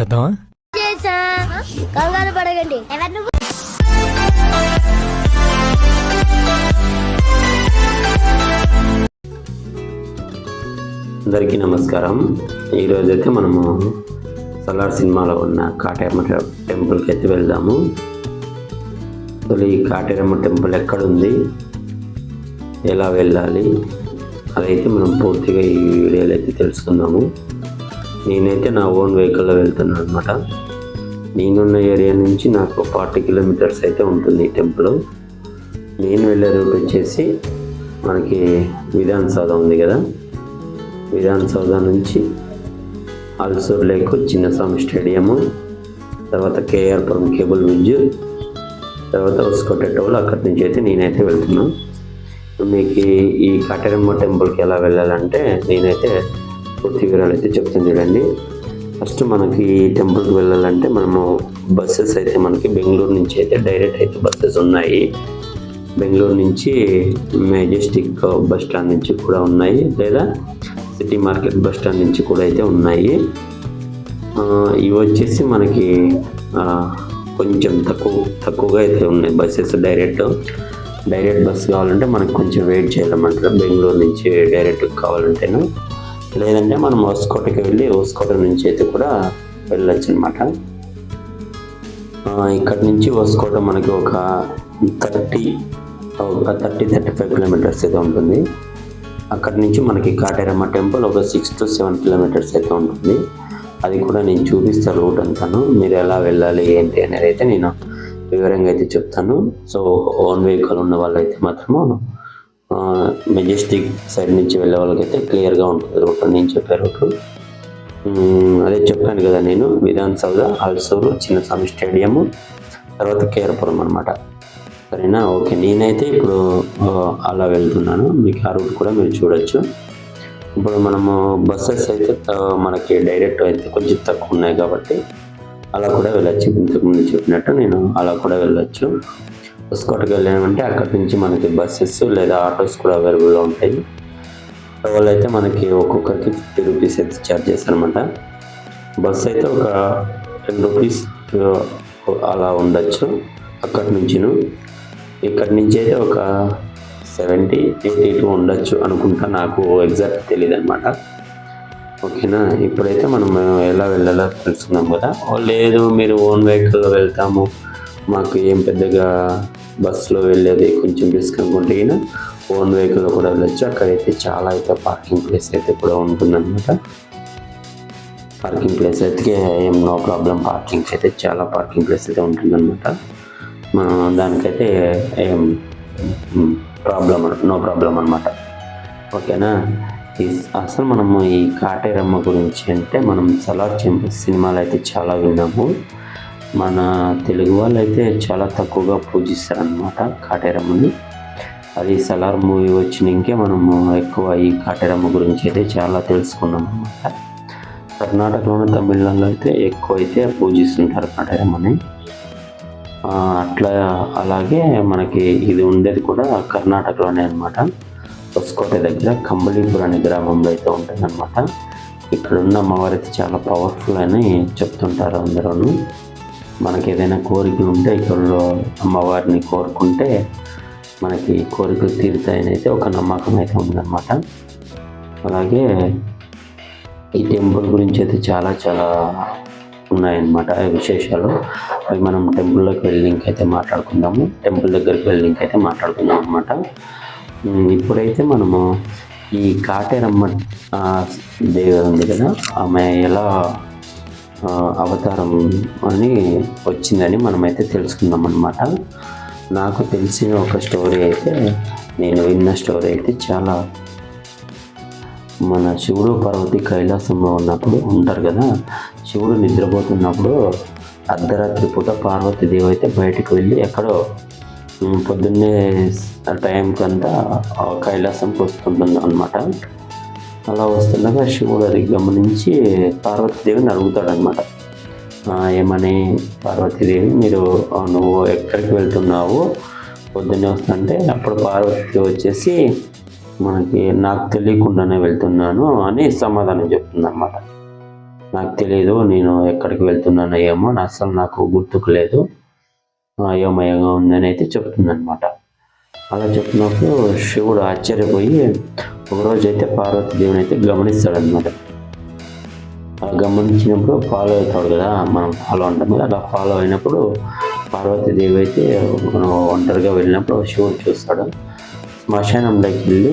చేద్దామా? కంగారు అందరికీ నమస్కారం. ఈరోజైతే మనము సలార్ సినిమాలో ఉన్న కాటేరమ్మ టెంపుల్కి అయితే వెళ్దాము. అసలు ఈ కాటేరమ్మ టెంపుల్ ఎక్కడుంది? ఎలా వెళ్ళాలి? అదైతే మనం పూర్తిగా ఈ వీడియోలో అయితే తెలుసుకుందాము. నేనైతే నా ఓన్ వెహికల్లో వెళ్తున్నాను అనమాట నేనున్న ఏరియా నుంచి నాకు ఫార్టీ కిలోమీటర్స్ అయితే ఉంటుంది ఈ టెంపుల్. నేను వెళ్ళే రూట్ వచ్చేసి మనకి విధాన్ సౌధ ఉంది కదా. విధాన్ సౌధ నుంచి అల్సూర్ లేక్ చిన్నస్వామి స్టేడియము తర్వాత కేఆర్పురం కేబుల్ బ్రిడ్జ్ తర్వాత ఉస్కోట టోల్ అక్కడి నుంచి అయితే నేనైతే వెళ్తున్నాను మీకు ఈ- ఈ టెంపుల్కి ఎలా వెళ్ళాలంటే నేనైతే పూర్తి వివరాలు అయితే చెప్తాను చూడండి. ఫస్ట్ మనకి ఈ టెంపుల్కి వెళ్ళాలంటే మనము బస్సెస్ అయితే మనకి బెంగళూరు నుంచి అయితే డైరెక్ట్ అయితే బస్సెస్ ఉన్నాయి. బెంగళూరు నుంచి మెజెస్టిక్ బస్ స్టాండ్ నుంచి కూడా ఉన్నాయి. లేదా సిటీ మార్కెట్ బస్ స్టాండ్ నుంచి కూడా అయితే ఉన్నాయి. ఇవి వచ్చేసి మనకి కొంచెం తక్కువ తక్కువగా అయితే ఉన్నాయి బస్సెస్ డైరెక్ట్. డైరెక్ట్ బస్ కావాలంటే మనకు కొంచెం వెయిట్ చేయాలన్నమాట బెంగళూరు నుంచి డైరెక్ట్ కావాలంటేనే. లేదంటే మనం హోస్కోటకి వెళ్ళి హోస్కోట నుంచి అయితే కూడా వెళ్ళచ్చు అనమాట ఇక్కడ నుంచి హోస్కోట మనకి ఒక థర్టీ ఒక థర్టీ థర్టీ ఫైవ్ కిలోమీటర్స్ అయితే ఉంటుంది. అక్కడ నుంచి మనకి కాటేరమ్మ టెంపుల్ ఒక సిక్స్ టు సెవెన్ కిలోమీటర్స్ అయితే ఉంటుంది. అది కూడా నేను చూపిస్తాను రూట్ అంతాను. మీరు ఎలా వెళ్ళాలి ఏంటి అనేది అయితే నేను వివరంగా అయితే చెప్తాను. సో ఓన్ వెహికల్ ఉన్న వాళ్ళైతే మాత్రము మెజెస్టిక్ సైడ్ నుంచి వెళ్ళే వాళ్ళకైతే క్లియర్గా ఉంటుంది. రూట్ నేను చెప్పే రూట్. అదే చెప్పాను కదా నేను విధాన్ సౌధ అల్సూరు చిన్నస్వామి స్టేడియము తర్వాత కేరపురం అనమాట సరేనా? ఓకే నేనైతే ఇప్పుడు అలా వెళ్తున్నాను. మీకు ఆ రూట్ కూడా మీరు చూడొచ్చు. ఇప్పుడు మనము బస్సెస్ అయితే మనకి డైరెక్ట్ అయితే కొంచెం తక్కువ ఉన్నాయి కాబట్టి అలా కూడా వెళ్ళచ్చు. ఇంతకుముందు చెప్పినట్టు నేను అలా కూడా వెళ్ళచ్చు. హుస్కోటకి వెళ్ళామంటే అక్కడి నుంచి మనకి బస్సెస్ లేదా ఆటోస్ కూడా అవైలబుల్గా ఉంటాయి. వాళ్ళు అయితే మనకి ఒక్కొక్కరికి ఫిఫ్టీ రూపీస్ అయితే ఛార్జ్ చేస్తారనమాట బస్ అయితే ఒక టెన్ రూపీస్ అలా ఉండొచ్చు అక్కడి నుంచిను. ఇక్కడి నుంచి అయితే ఒక సెవెంటీ ఎయిటీ టూ ఉండొచ్చు అనుకుంటా నాకు ఎగ్జాక్ట్ తెలియదు అనమాట ఓకేనా? ఇప్పుడైతే మనం ఎలా వెళ్ళాలో తెలుసుకుందాం కదా. లేదు మీరు ఓన్ వెహికల్లో వెళ్తాము మాకు ఏం పెద్దగా బస్సులో వెళ్ళేది కొంచెం రిస్క్ అనుకుంటే ఈయన. ఓన్ వెహికల్లో కూడా వెళ్ళొచ్చు. అక్కడైతే చాలా అయితే పార్కింగ్ ప్లేస్ అయితే కూడా ఉంటుందన్నమాట. పార్కింగ్ ప్లేస్ అయితే ఏం నో ప్రాబ్లం పార్కింగ్ అయితే చాలా పార్కింగ్ ప్లేస్ అయితే ఉంటుందన్నమాట. మనం దానికైతే ఏం ప్రాబ్లం నో ప్రాబ్లం అనమాట ఓకేనా? ఈ అసలు మనము ఈ కాటేరమ్మ గురించి అంటే మనం సలార్ చెంప సినిమాలు అయితే చాలా విన్నాము. మన తెలుగు వాళ్ళు అయితే చాలా తక్కువగా పూజిస్తారనమాట కాటేరమ్మని. అది సలార్ మూవీ వచ్చినాకే మనము ఎక్కువ ఈ కాటేరమ్మ గురించి అయితే చాలా తెలుసుకున్నాం అనమాట కర్ణాటకలోని తమిళనాడులో అయితే ఎక్కువ అయితే పూజిస్తుంటారు కాటేరమ్మని. అట్లా అలాగే మనకి ఇది ఉండేది కూడా కర్ణాటకలోనే అనమాట హొస్కోట దగ్గర కంబళీపూర్ అనే గ్రామంలో అయితే ఉంటుంది అనమాట ఇక్కడ అమ్మవారు అయితే చాలా పవర్ఫుల్ అని చెప్తుంటారు అందరూ మనకి ఏదైనా కోరిక ఉంటే ఇక్కడ అమ్మవారిని కోరుకుంటే మనకి కోరికలు తీరుతాయని అయితే ఒక నమ్మకం అయితే ఉందన్నమాట. అలాగే ఈ టెంపుల్ గురించి అయితే చాలా చాలా ఉన్నాయన్నమాట విశేషాలు. అవి మనం టెంపుల్లోకి వెళ్ళింక్ అయితే మాట్లాడుకుందాము. టెంపుల్ దగ్గరికి వెళ్ళింక్ అయితే మాట్లాడుకుందాం అనమాట ఇప్పుడైతే మనము ఈ కాటేరమ్మ దేవి ఉంది కదా ఆమె ఎలా అవతారం అని వచ్చిందని మనమైతే తెలుసుకుందాం అనమాట నాకు తెలిసిన ఒక స్టోరీ అయితే నేను విన్న స్టోరీ అయితే చాలా మన శివుడు పార్వతి కైలాసంలో ఉన్నప్పుడు ఉంటారు కదా శివుడు నిద్రపోతున్నప్పుడు అర్ధరాత్రి పూట పార్వతీదేవి అయితే బయటకు వెళ్ళి ఎక్కడో పొద్దున్నే టైంకి అంతా కైలాసంకి వస్తుంటుంది అనమాట అలా వస్తుండగా శివుడు అది గమనించి పార్వతీదేవిని అడుగుతాడనమాట ఏమని? పార్వతీదేవి మీరు నువ్వు ఎక్కడికి వెళ్తున్నావు? పొద్దున్నే వస్తుంటే అప్పుడు పార్వతి వచ్చేసి మనకి నాకు తెలియకుండానే వెళ్తున్నాను అని సమాధానం చెప్తుందన్నమాట. నాకు తెలియదు నేను ఎక్కడికి వెళ్తున్నానో ఏమో నా అసలు నాకు గుర్తుకు లేదు. అయోమయంగా ఉందని అయితే చెప్తుందనమాట అలా చెప్పినప్పుడు శివుడు ఆశ్చర్యపోయి ఒకరోజు అయితే పార్వతీదేవిని అయితే గమనిస్తాడనమాట అలా గమనించినప్పుడు ఫాలో అవుతాడు కదా మనం ఫాలో అంటాం కదా అలా ఫాలో అయినప్పుడు పార్వతీదేవి అయితే ఒంటరిగా వెళ్ళినప్పుడు శివుడు చూస్తాడు. శ్మశానంలోకి వెళ్ళి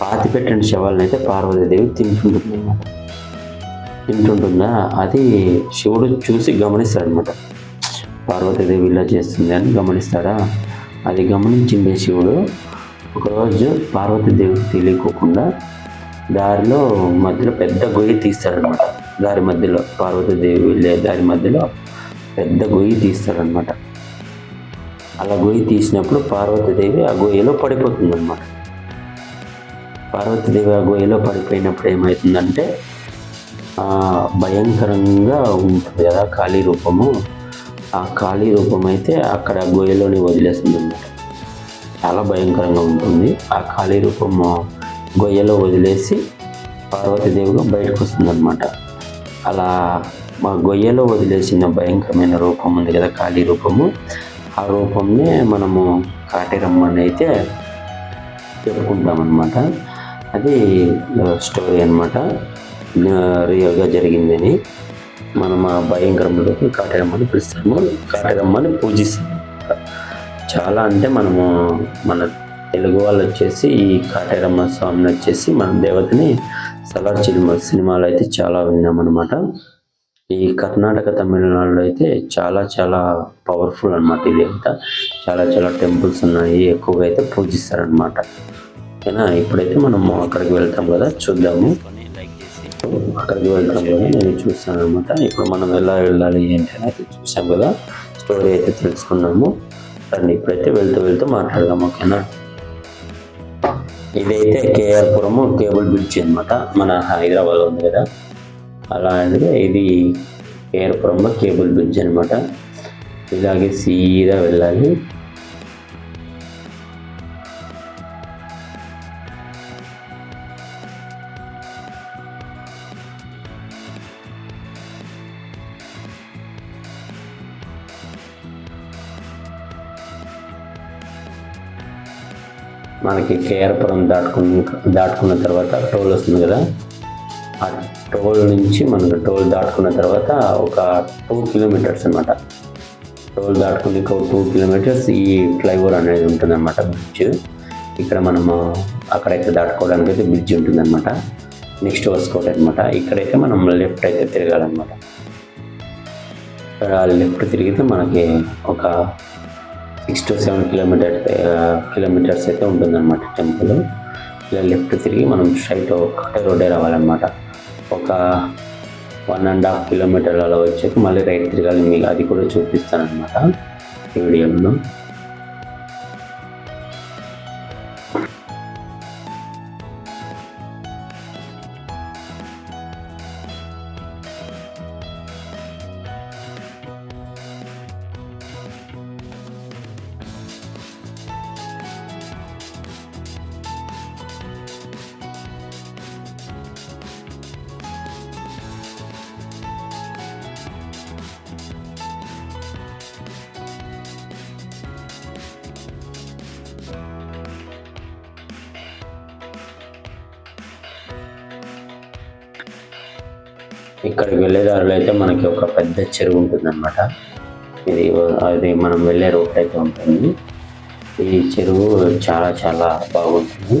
పాతి పెట్టిన శవాలను అయితే పార్వతీదేవి తింటుంటుంది అనమాట తింటుంటుందా? అది శివుడు చూసి గమనిస్తాడనమాట పార్వతీదేవి ఇలా చేస్తుంది అని గమనిస్తాడా అది గమనించింది శివుడు. ఒకరోజు పార్వతీదేవికి తెలియకోకుండా దారిలో మధ్యలో పెద్ద గొయ్యి తీస్తాడనమాట దారి మధ్యలో పార్వతీదేవి వెళ్ళే దారి మధ్యలో పెద్ద గొయ్యి తీస్తాడనమాట అలా గొయ్యి తీసినప్పుడు పార్వతీదేవి ఆ గొయ్యిలో పడిపోతుందన్నమాట. పార్వతీదేవి ఆ గొయ్యిలో పడిపోయినప్పుడు ఏమవుతుందంటే భయంకరంగా ఉంటుంది కదా ఖాళీ రూపము. ఆ ఖాళీ రూపం అయితే అక్కడ గొయ్యలోనే వదిలేస్తుంది అనమాట చాలా భయంకరంగా ఉంటుంది. ఆ ఖాళీ రూపము గొయ్యలో వదిలేసి పార్వతీదేవిగా బయటకు వస్తుంది అనమాట అలా మా గొయ్యలో వదిలేసిన భయంకరమైన రూపం ఉంది కదా ఖాళీ రూపము. ఆ రూపంనే మనము కాటిరమ్మని అయితే చెప్పుకుంటామన్నమాట. అది స్టోరీ అనమాట రియల్గా జరిగిందని. మనం ఆ భయంకరంలోకి కాటేరమ్మని పిలుస్తాము. కాటేరమ్మని పూజిస్తాము. చాలా అంటే మనము మన తెలుగు వాళ్ళు వచ్చేసి ఈ కాటేరమ్మ స్వామిని వచ్చేసి మన దేవతని సలార్ సినిమా సినిమాలు అయితే చాలా విన్నామన్నమాట. ఈ కర్ణాటక తమిళనాడులో అయితే చాలా చాలా పవర్ఫుల్ అన్నమాట ఇది అంతా చాలా చాలా టెంపుల్స్ ఉన్నాయి ఎక్కువగా అయితే పూజిస్తారనమాట ఓకేనా? ఇప్పుడైతే మనం అక్కడికి వెళ్తాం కదా చూద్దాము. అక్కడికి వెళ్తాం నేను చూస్తాను అనమాట ఇప్పుడు మనం ఎలా వెళ్ళాలి ఏంటి అనేది చూసాం కదా. స్టోరీ అయితే తెలుసుకున్నాము. రండి ఇప్పుడైతే వెళ్తూ వెళ్తూ మాట్లాడదాం ఓకేనా? ఇదైతే కేఆర్పురము కేబుల్ బ్రిడ్జ్ అనమాట మన హైదరాబాద్ ఉంది కదా. అలాంటిది ఇది కేఆర్ పురంలో కేబుల్ బ్రిడ్జ్ అనమాట ఇలాగే సీదా వెళ్ళాలి. మనకి కేఆర్పురం దాటుకున్న దాటుకున్న తర్వాత టోల్ వస్తుంది కదా? ఆ టోల్ నుంచి మనకు టోల్ దాటుకున్న తర్వాత ఒక టూ కిలోమీటర్స్ అనమాట టోల్ దాటుకుని ఒక టూ కిలోమీటర్స్ ఈ ఫ్లైఓవర్ అనేది ఉంటుందన్నమాట బ్రిడ్జ్. ఇక్కడ మనము అక్కడైతే దాటుకోవడానికి అయితే బ్రిడ్జ్ ఉంటుందన్నమాట. నెక్స్ట్ వసుకోవటం అనమాట ఇక్కడైతే మనం లెఫ్ట్ అయితే తిరగాలన్నమాట. ఇక్కడ లెఫ్ట్ తిరిగితే మనకి ఒక six to seven kilometre kilometres అయితే ఉంటుందన్నమాట టెంపుల్ ఇలా లెఫ్ట్ తిరిగి మనం స్ట్రైట్ ఒకటే రోడ్డే రావాలన్నమాట. ఒక వన్ అండ్ హాఫ్ కిలోమీటర్ అలా వచ్చాక మళ్ళీ రైట్ తిరగాలి. మీకు అది కూడా చూపిస్తానమాట ఈ వీడియోలో మనకి ఒక పెద్ద చెరువు ఉంటుందన్నమాట. ఇది అది మనం వెళ్ళే రోడ్ అయితే ఉంటుంది. ఈ చెరువు చాలా చాలా బాగుంటుంది.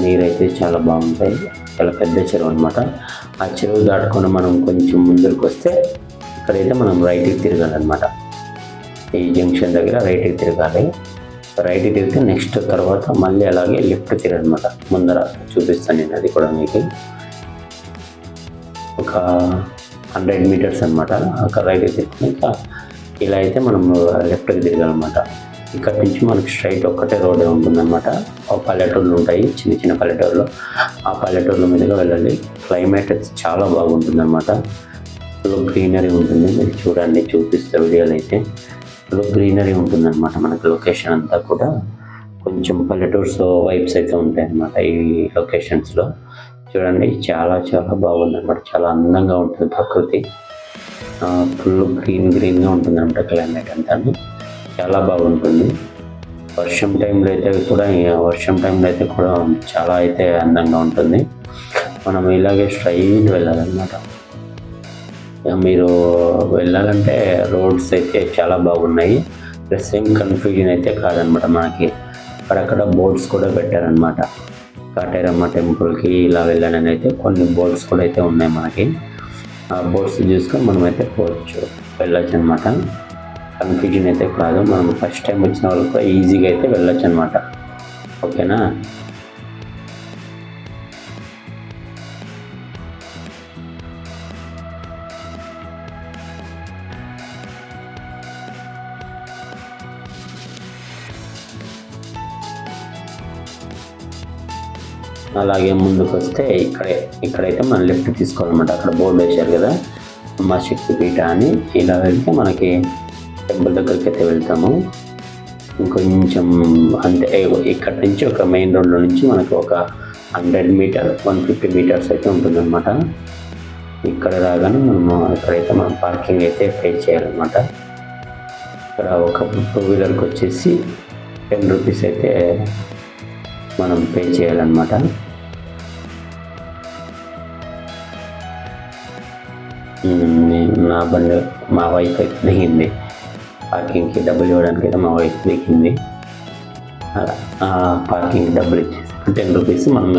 నీరు అయితే చాలా బాగుంటాయి. చాలా పెద్ద చెరువు అనమాట ఆ చెరువు దాటుకొని మనం కొంచెం ముందరికి వస్తే ఇక్కడైతే మనం రైట్కి తిరగాలన్నమాట. ఈ జంక్షన్ దగ్గర రైట్కి తిరగాలి. రైట్కి తిరిగితే నెక్స్ట్ తర్వాత మళ్ళీ అలాగే లెఫ్ట్ తిరగనమాట. ముందర చూపిస్తాను నేను అది కూడా మీకు. ఒక హండ్రెడ్ మీటర్స్ అనమాట అక్కడ రైట్ తిరుగుతున్నాక ఇలా అయితే మనం లెఫ్ట్కి తిరగాలన్నమాట ఇక్కడ నుంచి మనకి స్ట్రైట్ ఒక్కటే రోడ్ ఉంటుందన్నమాట. పల్లెటూళ్ళు ఉంటాయి చిన్న చిన్న పల్లెటూరులో. ఆ పల్లెటూళ్ళ మీదుగా వెళ్ళాలి క్లైమేట్ అయితే చాలా బాగుంటుందన్నమాట. ఫుల్ గ్రీనరీ ఉంటుంది. మీరు చూడండి చూపిస్తే వీడియోలు అయితే ఫుల్ గ్రీనరీ ఉంటుందన్నమాట మనకి లొకేషన్ అంతా కూడా. కొంచెం పల్లెటూర్స్ వైబ్స్ అయితే ఉంటాయి అన్నమాట ఈ లొకేషన్స్లో చూడండి చాలా చాలా బాగుంది అనమాట చాలా అందంగా ఉంటుంది ప్రకృతి. ఫుల్ గ్రీన్ గ్రీన్గా ఉంటుంది అనమాట క్లైమేట్ అంతా. చాలా బాగుంటుంది. వర్షం టైంలో అయితే కూడా వర్షం టైంలో అయితే కూడా చాలా అయితే అందంగా ఉంటుంది. మనం ఇలాగే స్ట్రైట్ వెళ్ళాలన్నమాట. ఇక మీరు వెళ్ళాలంటే రోడ్స్ అయితే చాలా బాగున్నాయి. ప్లస్ ఏం కన్ఫ్యూజన్ అయితే కాదనమాట మనకి. అక్కడక్కడ బోర్డ్స్ కూడా పెట్టారనమాట కాటేరమ్మ టెంపుల్కి ఇలా వెళ్ళడానికి అయితే కొన్ని బోట్స్ కూడా అయితే ఉన్నాయి మనకి. ఆ బోట్స్ చూసుకొని మనం అయితే పోవచ్చు. వెళ్ళొచ్చు అనమాట కన్ఫ్యూజన్ అయితే కాదు. మనం ఫస్ట్ టైం వచ్చిన వాళ్ళు కూడా ఈజీగా అయితే వెళ్ళొచ్చు అనమాట ఓకేనా? అలాగే ముందుకు వస్తే ఇక్కడే ఇక్కడైతే మనం లెఫ్ట్ తీసుకోవాలన్నమాట. అక్కడ బోర్డు వేశారు కదా. మా శక్తి పీఠ అని. ఇలా వెళ్తే మనకి టెంపుల్ దగ్గరికి అయితే వెళ్తాము. ఇంకొంచెం అంటే ఇక్కడ నుంచి ఒక మెయిన్ రోడ్లో నుంచి మనకు ఒక hundred metre one fifty metres అయితే ఉంటుందన్నమాట. ఇక్కడ రాగానే మనము ఇక్కడైతే మనం పార్కింగ్ అయితే పే చేయాలన్నమాట. ఇక్కడ ఒక టూ వీలర్కి వచ్చేసి టెన్ రూపీస్ అయితే మనం పే చేయాలన్నమాట. నా బండి మా వైఫ్ అయితే దిగింది. పార్కింగ్కి డబ్బులు ఇవ్వడానికి అయితే మా వైఫ్ దిగింది. అలా ఆ పార్కింగ్ డబ్బులు ఇచ్చేసి టెన్ రూపీస్ మనం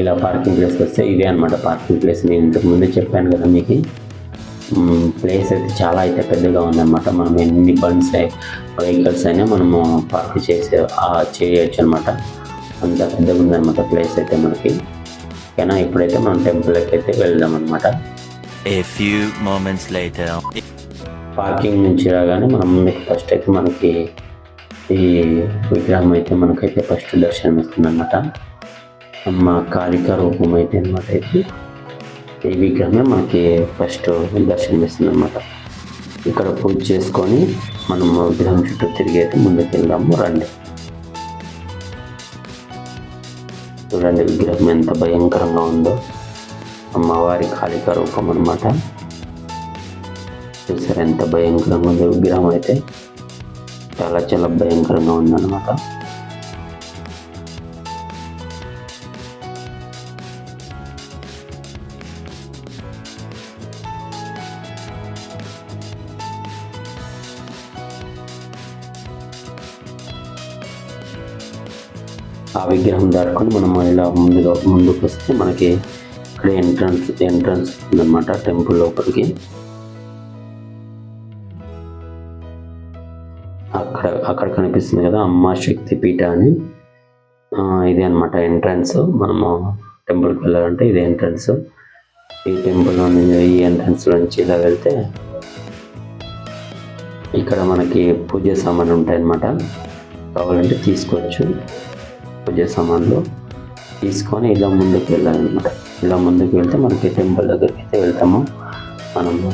ఇలా పార్కింగ్ ప్లేస్కి వస్తే ఇదే అనమాట పార్కింగ్ ప్లేస్ నేను ఇంతకు ముందే చెప్పాను కదా మీకు. ప్లేస్ అయితే చాలా అయితే పెద్దగా ఉందన్నమాట. మనం ఎన్ని బండ్స్ వెహికల్స్ అయినా మనము పార్క్ చేసే చేయొచ్చు అనమాట అంత పెద్దగా ఉందన్నమాట ప్లేస్ అయితే మనకి. ఓకేనా ఇప్పుడైతే మనం టెంపుల్కి అయితే వెళ్దాం అనమాట A few moments later. Parking నుంచి రాగానే మనం ఫస్ట్ అయితే మనకి ఈ విగ్రహం అయితే మనకైతే ఫస్ట్ దర్శనం ఇస్తుంది అనమాట అమ్మ కాళిక రూపం అయితే అనమాట ఇది. ఈ విగ్రహమే మనకి ఫస్ట్ దర్శనం ఇస్తుంది అనమాట ఇక్కడ పూజ చేసుకొని మనం విగ్రహం చుట్టూ తిరిగి అయితే ముందుకు వెళ్దాము రండి. చూడండి విగ్రహం ఎంత భయంకరంగా ఉందో. అమ్మవారి కాళిక రూపం అనమాట చూసారు ఎంత భయంకరంగా ఉంది విగ్రహం అయితే. చాలా చాలా భయంకరంగా ఉందన్నమాట. ఆ విగ్రహం దాటుకొని మనం ఇలా ముందుగా ముందుకు వస్తే మనకి ఇక్కడ ఎంట్రన్స్ ఎంట్రన్స్ ఉందన్నమాట టెంపుల్ లోపలికి. అక్కడ అక్కడ కనిపిస్తుంది కదా అమ్మ శక్తి పీఠ అని. ఇదే అనమాట ఎంట్రన్స్. మనము టెంపుల్కి వెళ్ళాలంటే ఇది ఎంట్రన్స్. ఈ టెంపుల్ ఈ ఎంట్రన్స్ నుంచి ఇలా వెళ్తే ఇక్కడ మనకి పూజ సామాన్లు ఉంటాయన్నమాట. కావాలంటే తీసుకోవచ్చు. పూజ సామాన్లు తీసుకొని ఇలా ముందుకు వెళ్ళాలన్నమాట. ఇలా ముందుకు వెళ్తే మనకి టెంపుల్ దగ్గరికి అయితే వెళ్తాము. మనము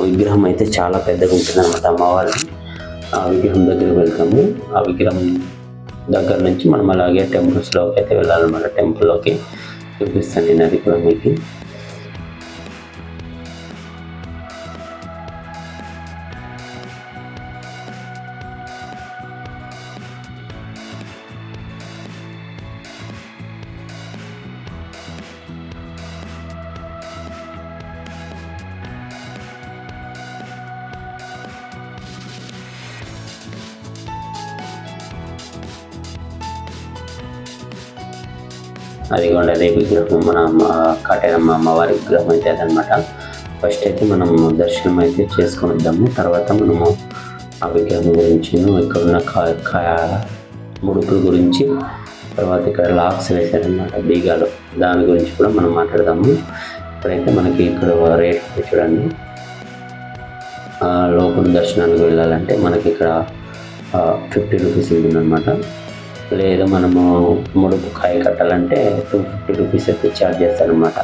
విగ్రహం అయితే చాలా పెద్దగా ఉంటుంది అనమాట అమ్మవారిది. ఆ విగ్రహం దగ్గరికి వెళ్తాము. ఆ విగ్రహం దగ్గర నుంచి మనం అలాగే టెంపుల్స్లోకి అయితే వెళ్ళాలన్నమాట. టెంపుల్లోకి చూపిస్తాను నేను అది కూడా మీకు. అదిగోండి అదే విగ్రహం మన అమ్మ కాటేరమ్మ అమ్మవారి విగ్రహం అయితే అదనమాట ఫస్ట్ అయితే మనం దర్శనం అయితే చేసుకొని వద్దాము. తర్వాత మనము ఆ విగ్రహం గురించి ఇక్కడ ఉన్న కా ముడుపుల గురించి తర్వాత ఇక్కడ లాక్స్ వేశారనమాట బీగాలు దాని గురించి కూడా మనం మాట్లాడదాము. ఇప్పుడైతే మనకి ఇక్కడ రేట్ చూడండి. లోపల దర్శనానికి వెళ్ళాలంటే మనకి ఇక్కడ ఫిఫ్టీ రూపీస్ ఉంటుందన్నమాట లేదు మనము ముడుపు కాయ కట్టాలంటే టూ ఫిఫ్టీ రూపీస్ అయితే ఛార్జ్ చేస్తారనమాట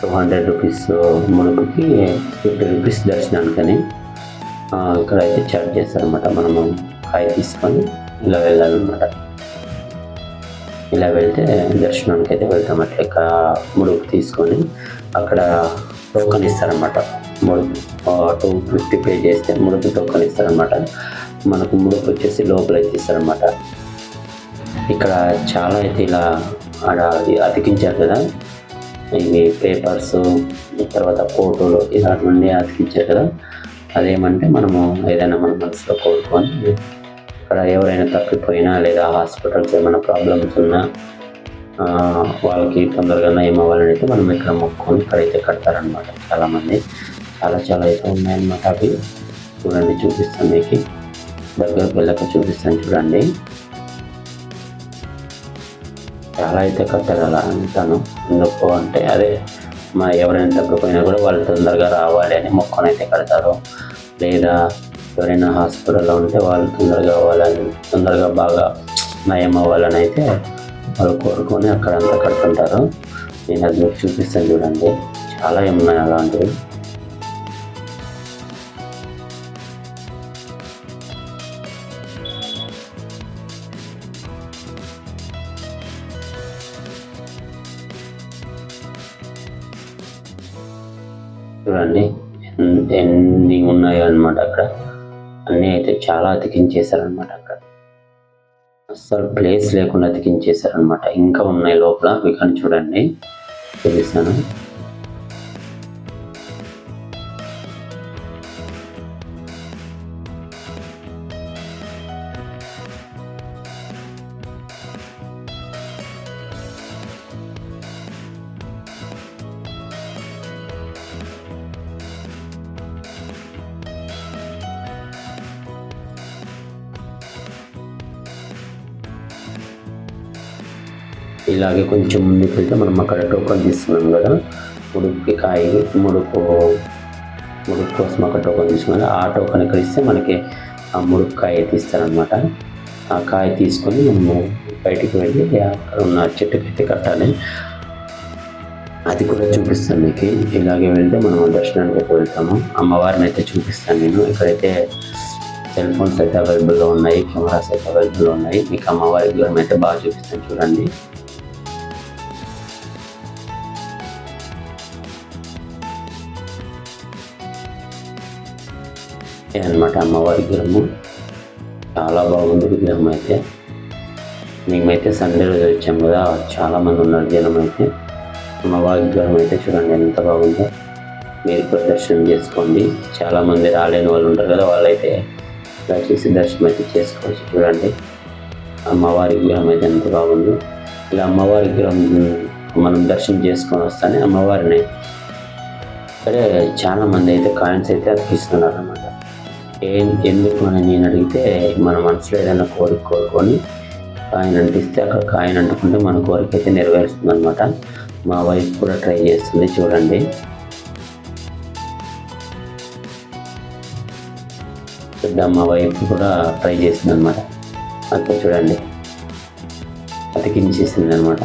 టూ హండ్రెడ్ రూపీస్ ముడుపుకి ఫిఫ్టీ రూపీస్ దర్శనానికని ఇక్కడ అయితే ఛార్జ్ చేస్తారనమాట మనము కాయ తీసుకొని ఇలా వెళ్ళాలన్నమాట. ఇలా వెళ్తే దర్శనానికి అయితే వెళ్తాం. అట్లా ఇక ముడుపు తీసుకొని అక్కడ టోకన్ ఇస్తారనమాట ముడుపు టూ ఫిఫ్టీ పే చేస్తే ముడుపు టోకన్ ఇస్తారనమాట మనకు ముడుపు వచ్చేసి లోపల అయితే ఇస్తారనమాట ఇక్కడ చాలా అయితే ఇలా ఆడ అతికించారు కదా. ఇవి పేపర్స్ తర్వాత ఫోటోలు ఇలాంటివన్నీ అతికించారు కదా. అదేమంటే మనము ఏదైనా మన మనసులో కోరుకొని ఇక్కడ ఎవరైనా తప్పిపోయినా లేదా హాస్పిటల్స్ ఏమైనా ప్రాబ్లమ్స్ ఉన్నా వాళ్ళకి తొందరగా నయం అవ్వాలని అయితే మనం ఇక్కడ మొక్కుకొని ఇక్కడైతే కడతారనమాట చాలామంది. చాలా చాలా అయితే ఉన్నాయన్నమాట అవి. చూడండి చూపిస్తాను మీకు. దగ్గరకు వెళ్ళక చూపిస్తాను చూడండి. చాలా అయితే కట్టారు అలా అంటాను. ఎందుకు అంటే అదే మా ఎవరైనా తగ్గిపోయినా కూడా వాళ్ళు తొందరగా రావాలి అని మొక్కను అయితే కడతారు. లేదా ఎవరైనా హాస్పిటల్లో ఉంటే వాళ్ళు తొందరగా అవ్వాలని తొందరగా బాగా నయం అవ్వాలని అయితే వాళ్ళు కోరుకొని అక్కడ అంతా కడుతుంటారు. నేను అది మీకు చూపిస్తాను చూడండి. చాలా ఏమున్నాయి అలాంటివి. చూడండి. ఎన్ని ఉన్నాయో అన్నమాట అక్కడ. అన్నీ అయితే చాలా అతికించేశారనమాట అక్కడ. అస్సలు ప్లేస్ లేకుండా అతికించేశారనమాట ఇంకా ఉన్నాయి లోపల. అవి చూడండి. చూపిస్తాను. ఇలాగే కొంచెం ముందుకు వెళ్తే మనం అక్కడ టోకన్ తీసుకున్నాం కదా. ముడుపుకి కాయ ముడుపు ముడుపు కోసం అక్కడ టోకన్ తీసుకున్నాం ఆ టోకన్ ఇక్కడ ఇస్తే మనకి ఆ ముడుపు కాయ తీస్తారనమాట ఆ కాయ తీసుకొని మనము బయటికి వెళ్ళి అక్కడ ఉన్న చెట్టుకి అయితే కట్టాలి. అది కూడా చూపిస్తాను మీకు. ఇలాగే వెళ్తే మనం దర్శనానికి అయితే వెళ్తాము. అమ్మవారిని అయితే చూపిస్తాను నేను. ఇక్కడైతే సెల్ ఫోన్స్ అయితే అవైలబుల్గా ఉన్నాయి కెమెరాస్ అయితే అవైలబుల్గా ఉన్నాయి. మీకు అమ్మవారి దూరం అయితే బాగా చూపిస్తాను. చూడండి. అనమాట అమ్మవారి విగ్రహము చాలా బాగుంది విగ్రహం అయితే. మేమైతే సండే రోజు వచ్చాం కదా చాలామంది ఉన్నారు జనం అయితే. అమ్మవారి విగ్రహం అయితే చూడండి ఎంత బాగుందో. మీరు కూడా దర్శనం చేసుకోండి. చాలామంది రాలేని వాళ్ళు ఉంటారు కదా వాళ్ళైతే ఇలా చేసి దర్శనం అయితే చేసుకోవచ్చు చూడండి. అమ్మవారి విగ్రహం అయితే ఎంత బాగుందో. ఇలా అమ్మవారి విగ్రహం మనం దర్శనం చేసుకొని వస్తానే అమ్మవారిని. సరే చాలా మంది అయితే కాయిన్స్ అయితే అర్పిస్తున్నారు అన్నమాట. ఎందుకు అని నేను అడిగితే మన మనసులో ఏదైనా కోరిక కోరుకొని ఆయన అంటిస్తే అక్కడ ఆయన అంటుకుంటే మన కోరిక అయితే నెరవేరుస్తుంది అనమాట మా వైఫ్ కూడా ట్రై చేస్తుంది చూడండి. మా వైఫ్ కూడా ట్రై చేసింది అనమాట అంతే చూడండి. అతికించేసింది అనమాట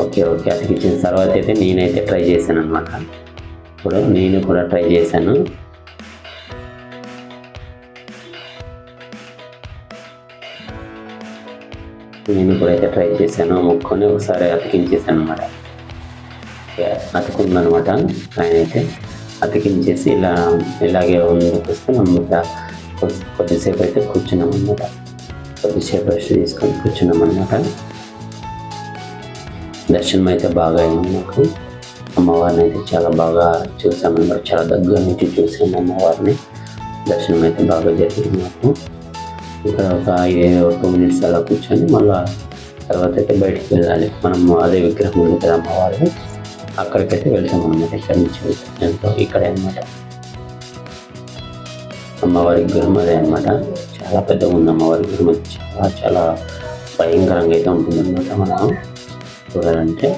ఓకే ఓకే అతికించిన తర్వాత అయితే నేనైతే ట్రై చేశాను అనమాట ఇప్పుడు నేను కూడా ట్రై చేశాను. నేను కూడా అయితే ట్రై చేశాను. ముక్కొని ఒకసారి అతికించేసాను అనమాట అతుకుందనమాట ఆయన అయితే అతికించేసి ఇలా ఇలాగే ముందుకు వస్తే మనం ఇట్లా కొద్దిసేపు అయితే కూర్చున్నాం అనమాట కొద్దిసేపు రెస్ట్ తీసుకొని కూర్చున్నాం అనమాట దర్శనం అయితే బాగా అయింది నాకు అమ్మవారిని అయితే చాలా బాగా చూసాను అనమాట చాలా దగ్గర నుంచి చూసాను అమ్మవారిని. దర్శనం అయితే బాగా జరిగింది నాకు ఇక్కడ ఒక ఐదు టూ మినిట్స్ అలా కూర్చొని మళ్ళీ తర్వాత అయితే బయటికి వెళ్ళాలి. మనం అదే విగ్రహం ఉంది కదా అమ్మవారి అక్కడికైతే వెళ్తాం అనమాట ఇక్కడ నుంచి వెళ్తాం. ఇక్కడే అనమాట అమ్మవారి విగ్రహం అదే అనమాట చాలా పెద్దగా ఉంది అమ్మవారి విగ్రహం. చాలా చాలా భయంకరంగా అయితే ఉంటుంది అనమాట మనం చూడాలంటే.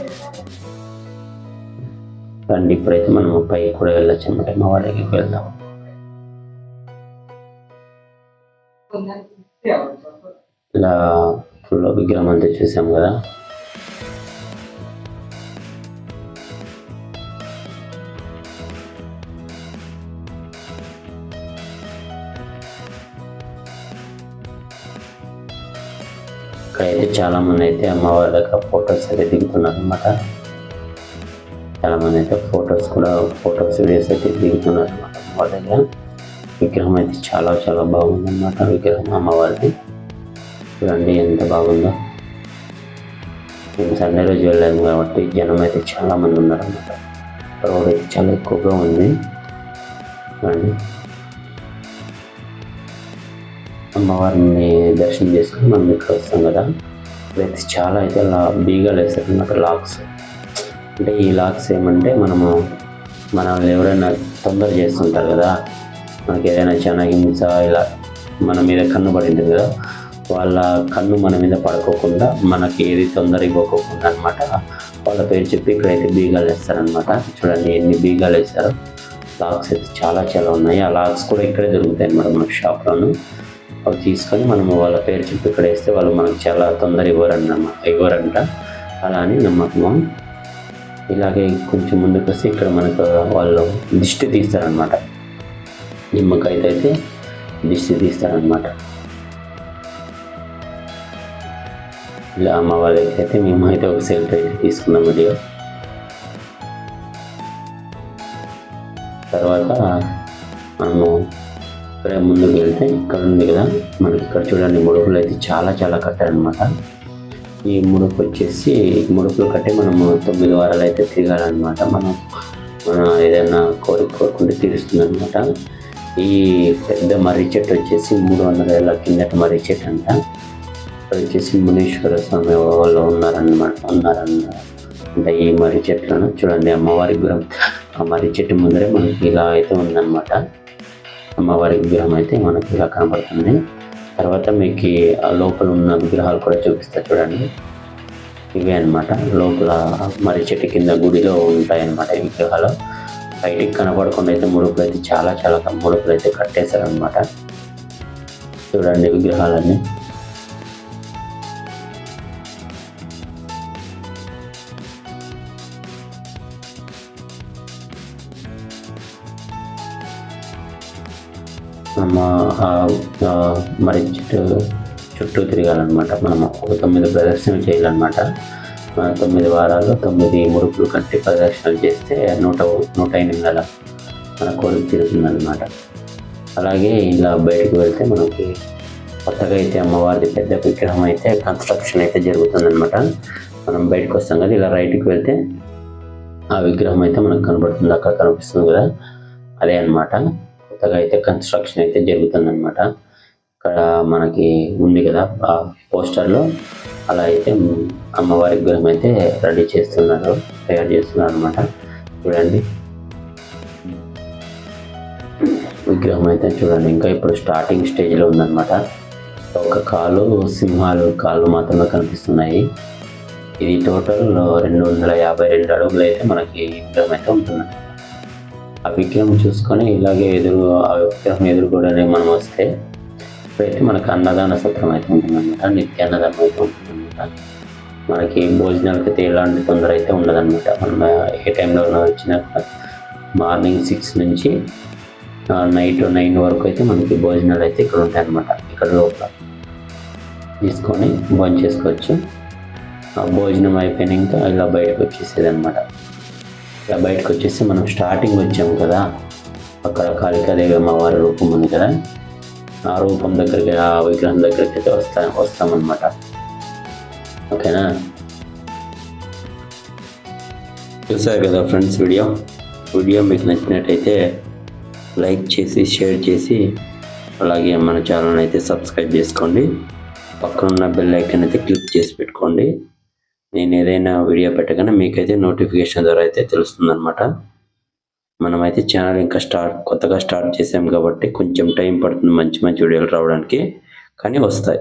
రండి ఇప్పుడైతే మనం పైకి కూడా వెళ్ళొచ్చు అనమాట అమ్మవారి దగ్గరికి వెళ్దాం. ఇలా ఫుల్ విగ్రహం అంతా చూసాం కదా. ఇక్కడైతే చాలా మంది అయితే అమ్మవారి దగ్గర ఫొటోస్ అయితే దిగుతున్నారు అనమాట చాలా మంది అయితే ఫొటోస్ కూడా ఫొటోస్ వీడియోస్ అయితే దిగుతున్నారు అనమాట అమ్మవారి దగ్గర. విగ్రహం అయితే చాలా చాలా బాగుందన్నమాట. విగ్రహం అమ్మవారిది. చూడండి ఎంత బాగుందో. నేను సండే రోజు వెళ్ళాను కాబట్టి జనం అయితే చాలా మంది ఉన్నారు క్రౌడ్ అయితే చాలా ఎక్కువగా ఉంది. చూడండి. అమ్మవారిని దర్శనం చేసుకుని మనం ఇక్కడ వస్తాం కదా. ఇప్పుడైతే చాలా అయితే లా బీగాలు వేస్తారు అన్నమాట లాక్స్. అంటే ఈ లాక్స్ ఏమంటే మనము మనల్ని ఎవరైనా తొందర చేస్తుంటారు కదా. మనకి ఏదైనా చాలా హింస ఇలా మన మీద కన్ను పడింది కదా వాళ్ళ కన్ను మన మీద పడుకోకుండా మనకి ఏది తొందర ఇవ్వకోకుండా అనమాట వాళ్ళ పేరు చెప్పి ఇక్కడైతే బీగాలు వేస్తారనమాట చూడండి ఎన్ని బీగాలు వేస్తారు. లాక్స్ అయితే చాలా చాలా ఉన్నాయి. ఆ లాక్స్ కూడా ఇక్కడే దొరుకుతాయి అన్నమాట మన షాప్లోను. అవి తీసుకొని మనము వాళ్ళ పేరు చెప్పి ఇక్కడ వేస్తే వాళ్ళు మనకు చాలా తొందర ఇవ్వరన్నమాట ఇవ్వరంట. అలా అని నమ్మకము. ఇలాగే కొంచెం ముందుకు వస్తే ఇక్కడ మనకు వాళ్ళు దిష్టి తీస్తారనమాట నిమ్మకాయతో అయితే దిష్టి తీస్తారనమాట ఇలా అమ్మ వాళ్ళకి అయితే మేము అయితే ఒక సెల్ఫీ అయితే తీసుకున్నాం వీడియో. తర్వాత మనము ఇక్కడ ముందుకు వెళ్తే ఇక్కడ ఉంది కదా మనకి ఇక్కడ చూడండి ముడుపులు అయితే చాలా చాలా కట్టారనమాట ఈ ముడుపు వచ్చేసి ముడుపులు కట్టి మనము తొమ్మిది వారాలు అయితే తిరగాలన్నమాట. మనం మనం ఏదైనా కోరిక కోరుకుంటే తీరుస్తుంది అనమాట ఈ పెద్ద మర్రి చెట్టు వచ్చేసి మూడు వందల ఏళ్ళ కిందట మర్రి చెట్టు అంట. ఇక్కడ వచ్చేసి మునీశ్వర స్వామి వాళ్ళు ఉన్నారన్నమాట ఉన్నారన్న. అంటే ఈ మర్రి చెట్లను చూడండి అమ్మవారి విగ్రహం ఆ మర్రి చెట్టు ముందరే మనకి ఇలా అయితే ఉందన్నమాట. అమ్మవారి విగ్రహం అయితే మనకి ఇలా కనబడుతుంది. తర్వాత మీకు ఆ లోపల ఉన్న విగ్రహాలు కూడా చూపిస్తా చూడండి. ఇవే అన్నమాట. లోపల మర్రి చెట్టు కింద గుడిలో ఉంటాయన్నమాట ఈ విగ్రహాలు. బయటికి కనపడకుండా అయితే ముడుపులు అయితే చాలా చాలా ముడుపులు అయితే కట్టేశారనమాట చూడండి విగ్రహాలన్నీ. మరి చుట్టూ చుట్టూ తిరగాలన్నమాట. మనం ఒక తొమ్మిది ప్రదర్శన చేయాలన్నమాట. తొమ్మిది వారాలు తొమ్మిది ముడుపులు కట్టి ప్రదర్శనలు చేస్తే నూట నూట ఎనిమిది మన కోరిక తీరుతుందన్నమాట. అలాగే ఇలా బయటకు వెళ్తే మనకి కొత్తగా అయితే అమ్మవారిది పెద్ద విగ్రహం అయితే కన్స్ట్రక్షన్ అయితే జరుగుతుందన్నమాట. మనం బయటకు వస్తాం కదా ఇలా రైట్కి వెళ్తే ఆ విగ్రహం అయితే మనకు కనబడుతుంది అక్కడ కనిపిస్తుంది కదా. అదే అన్నమాట. కొత్తగా అయితే కన్స్ట్రక్షన్ అయితే జరుగుతుందన్నమాట. ఇక్కడ మనకి ఉంది కదా ఆ పోస్టర్లో అలా అయితే అమ్మవారి విగ్రహం అయితే రెడీ చేస్తున్నారు తయారు చేస్తున్నారు అనమాట చూడండి. విగ్రహం అయితే చూడండి ఇంకా ఇప్పుడు స్టార్టింగ్ స్టేజ్లో ఉందన్నమాట. ఒక కాలు సింహాలు కాళ్ళు మాత్రమే కనిపిస్తున్నాయి. ఇది టోటల్ రెండు వందల యాభై రెండు అడుగులు అయితే మనకి విగ్రహం అయితే ఉంటుంది. ఆ విగ్రహం చూసుకొని ఇలాగే ఎదురు ఆ విగ్రహం ఎదురుకోవడానికి మనం వస్తే ఇప్పుడైతే మనకు అన్నదాన సత్రం అయితే ఉంటుందన్నమాట నిత్య అన్నదానం అయితే ఉంటుందన్నమాట. మనకి భోజనాలకి అయితే ఎలాంటి తొందర అయితే ఉండదన్నమాట. మనం ఏ టైంలో వచ్చినా మార్నింగ్ సిక్స్ నుంచి నైట్ నైన్ వరకు అయితే మనకి భోజనాలు అయితే ఇక్కడ ఉంటాయి అన్నమాట ఇక్కడ లోపల తీసుకొని భోజనం చేసుకోవచ్చు. ఆ భోజనం అయిపోయినాక ఇలా బయటకు వచ్చేసేది అనమాట ఇలా బయటకు వచ్చేసి మనం స్టార్టింగ్ వచ్చాము కదా. అక్కడ కాళికాదేవి అమ్మవారి రూపం ఉంది కదా. ఆ రూపం దగ్గరికి ఆ విగ్రహం దగ్గరికి అయితే వస్తా వస్తామన్నమాట. ఓకేనా? చూసారు కదా ఫ్రెండ్స్ వీడియో? వీడియో మీకు నచ్చినట్టయితే లైక్ చేసి షేర్ చేసి అలాగే మన ఛానల్ అయితే సబ్స్క్రైబ్ చేసుకోండి. పక్కన ఉన్న బెల్ ఐకన్ అయితే క్లిక్ చేసి పెట్టుకోండి. నేను ఏదైనా వీడియో పెట్టగానే మీకైతే నోటిఫికేషన్ ద్వారా అయితే తెలుస్తుంది అనమాట మనమైతే ఛానల్ ఇంకా స్టార్ట్ కొత్తగా స్టార్ట్ చేసాం కాబట్టి కొంచెం టైం పడుతుంది మంచి మంచి వీడియోలు రావడానికి కానీ వస్తాయి.